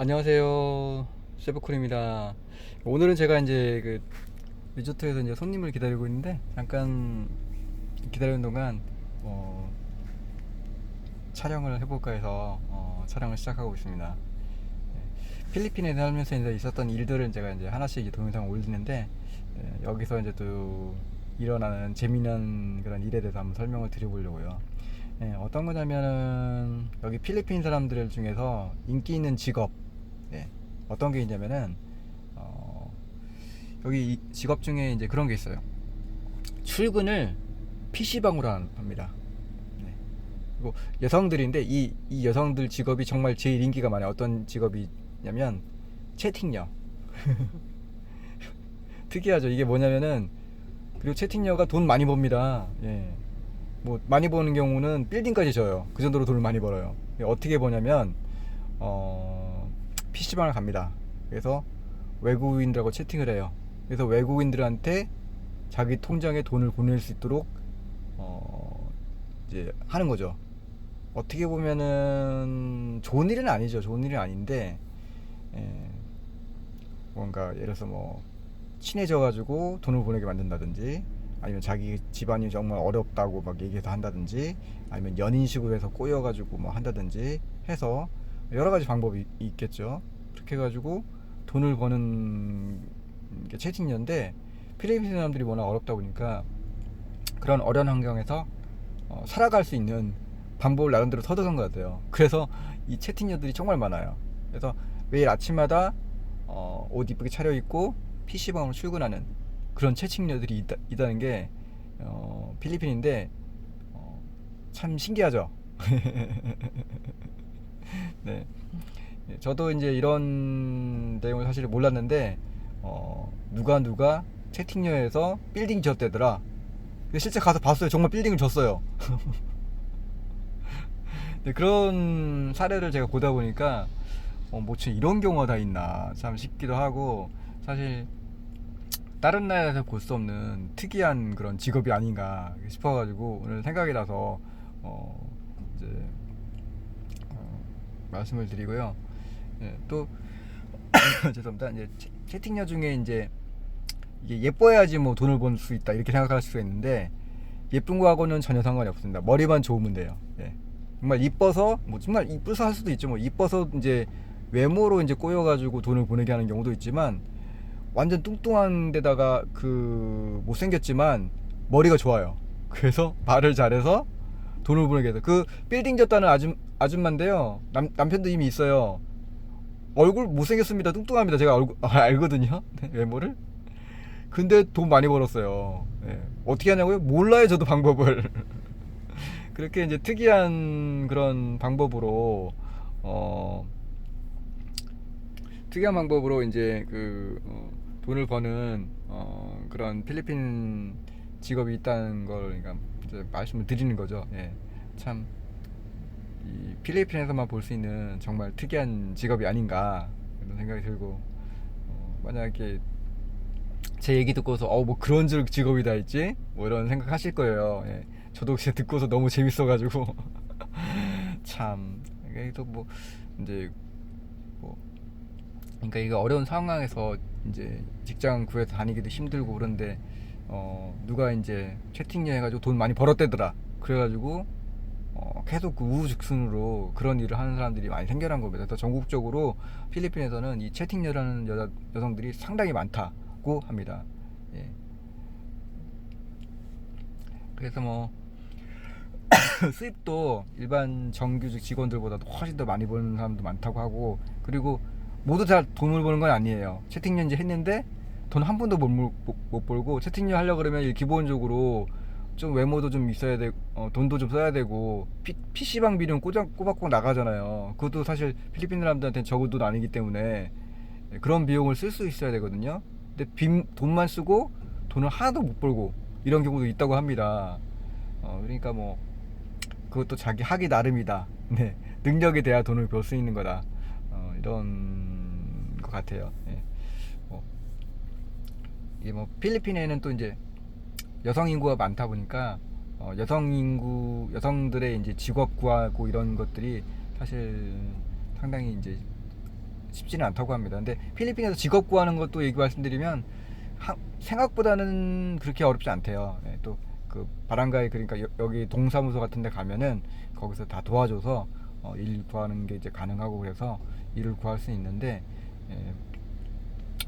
안녕하세요. 셰프쿨입니다. 오늘은 제가 이제 그 리조트에서 이제 손님을 기다리고 있는데 잠깐 기다리는 동안 어, 촬영을 해볼까 해서 어, 촬영을 시작하고 있습니다. 네, 필리핀에 살면서 이제 있었던 일들을 제가 이제 하나씩 동영상 올리는데 예, 여기서 이제 또 일어나는 재미난 그런 일에 대해서 한번 설명을 드려보려고요. 예, 어떤 거냐면은 여기 필리핀 사람들 중에서 인기 있는 직업 네, 어떤 게 있냐면은 어, 여기 이 직업 중에 이제 그런 게 있어요. 출근을 PC방으로 합니다. 네. 그리고 여성들인데 이, 이 여성들 직업이 정말 제일 인기가 많아요. 어떤 직업이냐면 채팅녀. 특이하죠. 이게 뭐냐면은 그리고 채팅녀가 돈 많이 법니다. 예. 뭐 많이 버는 경우는 빌딩까지 져요. 그 정도로 돈을 많이 벌어요. 어떻게 버냐면 어 PC방을 갑니다. 그래서 외국인들하고 채팅을 해요. 그래서 외국인들한테 자기 통장에 돈을 보낼 수 있도록 어 이제 하는 거죠. 어떻게 보면은 좋은 일은 아니죠. 좋은 일은 아닌데 예, 뭔가 예를 들어서 뭐 친해져 가지고 돈을 보내게 만든다든지 아니면 자기 집안이 정말 어렵다고 막 얘기해서 한다든지 아니면 연인식으로 해서 꼬여 가지고 뭐 한다든지 해서 여러 가지 방법이 있겠죠. 그렇게 해가지고 돈을 버는 게 채팅녀인데 필리핀 사람들이 워낙 어렵다 보니까 그런 어려운 환경에서 어, 살아갈 수 있는 방법을 나름대로 터득한 것 같아요. 그래서 이 채팅녀들이 정말 많아요. 그래서 매일 아침마다 어, 옷 이쁘게 차려입고 PC방으로 출근하는 그런 채팅녀들이 있다, 있다는 게 어, 필리핀인데 어, 참 신기하죠. 네. 예, 저도 이제 이런 내용을 사실 몰랐는데 어, 누가 누가 채팅녀에서 빌딩 졌대더라. 근데 실제 가서 봤어요. 정말 빌딩을 졌어요. 네, 그런 사례를 제가 보다 보니까 어, 뭐지 이런 경우가 다 있나 참 싶기도 하고 사실 다른 나라에서 볼 수 없는 특이한 그런 직업이 아닌가 싶어가지고 오늘 생각이 나서 어 이제 어 말씀을 드리고요. 예, 또 죄송합니다. 이제 채- 채팅녀 중에 이제 예뻐야지 뭐 돈을 번수 있다 이렇게 생각할 수가 있는데 예쁜 거하고는 전혀 상관이 없습니다. 머리만 좋으면 돼요. 예. 정말 이뻐서 뭐 정말 이뻐서 할 수도 있죠. 뭐 이뻐서 이제 외모로 이제 꼬여가지고 돈을 보내게 하는 경우도 있지만 완전 뚱뚱한 데다가 그 못생겼지만 머리가 좋아요. 그래서 말을 잘해서 돈을 보내게 해서 그 빌딩 졌다는 아줌 아줌마인데요. 남 남편도 이미 있어요. 얼굴 못생겼습니다. 뚱뚱합니다. 제가 얼굴 아, 알거든요. 네, 외모를. 근데 돈 많이 벌었어요. 예. 어떻게 하냐고요? 몰라요, 저도 방법을. 그렇게 이제 특이한 그런 방법으로 어 특이한 방법으로 이제 그 어, 돈을 버는 어, 그런 필리핀 직업이 있다는 걸 그러니까 말씀을 드리는 거죠. 예. 참. 이 필리핀에서만 볼 수 있는 정말 특이한 직업이 아닌가 그런 생각이 들고 어, 만약에 제 얘기 듣고서 어뭐 그런 직- 직업이 다 있지 뭐 이런 생각 하실 거예요. 예. 저도 혹시 듣고서 너무 재밌어가지고 참 이게 또 뭐 이제 뭐 그러니까 이게 어려운 상황에서 이제 직장 구해서 다니기도 힘들고 그런데 어 누가 이제 채팅녀 해가지고 돈 많이 벌었대더라 그래가지고 어 계속 그 우후죽순으로 그런 일을 하는 사람들이 많이 생겨난 겁니다. 그래서 전국적으로 필리핀에서는 이 채팅녀라는 여자 여성들이 상당히 많다고 합니다. 예. 그래서 뭐 수입도 일반 정규직 직원들보다도 훨씬 더 많이 버는 사람도 많다고 하고 그리고 모두 다 돈을 버는 건 아니에요. 채팅녀 이제 했는데 돈한 푼도 못, 못, 못 벌고 채팅녀 하려 그러면 일 기본적으로 좀 외모도 좀 있어야 되고 어, 돈도 좀 써야 되고 피, PC방 비용 꼬박, 꼬박꼬박 나가잖아요. 그것도 사실 필리핀 사람들한테는 적은 돈 아니기 때문에 예, 그런 비용을 쓸 수 있어야 되거든요. 근데 빈, 돈만 쓰고 돈을 하나도 못 벌고 이런 경우도 있다고 합니다. 어, 그러니까 뭐 그것도 자기 하기 나름이다. 네, 능력에 대한 돈을 벌 수 있는 거다. 어, 이런 것 같아요. 예. 뭐, 이게 뭐 필리핀에는 또 이제 여성 인구가 많다 보니까 어, 여성 인구 여성들의 이제 직업 구하고 이런 것들이 사실 상당히 이제 쉽지는 않다고 합니다. 근데 필리핀에서 직업 구하는 것도 얘기 말씀드리면 하- 생각보다는 그렇게 어렵지 않대요. 예, 또그 바람가이 그러니까 여, 여기 동사무소 같은 데 가면은 거기서 다 도와줘서 어, 일 구하는 게 이제 가능하고 그래서 일을 구할 수 있는데 예,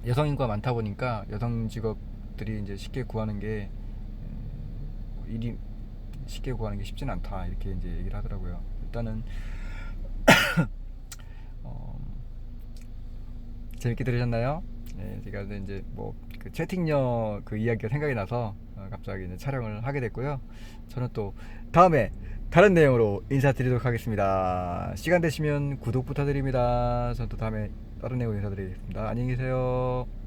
여성 인구가 많다 보니까 여성 직업들이 이제 쉽게 구하는 게 음, 일이 쉽게 구하는 게 쉽지는 않다 이렇게 이제 얘기를 하더라고요. 일단은 어, 재밌게 들으셨나요? 네, 제가 이제 뭐 그 채팅녀 그 이야기가 생각이 나서 어, 갑자기 이제 촬영을 하게 됐고요. 저는 또 다음에 다른 내용으로 인사드리도록 하겠습니다. 시간 되시면 구독 부탁드립니다. 저는 또 다음에 다른 내용으로 인사드리겠습니다. 안녕히 계세요.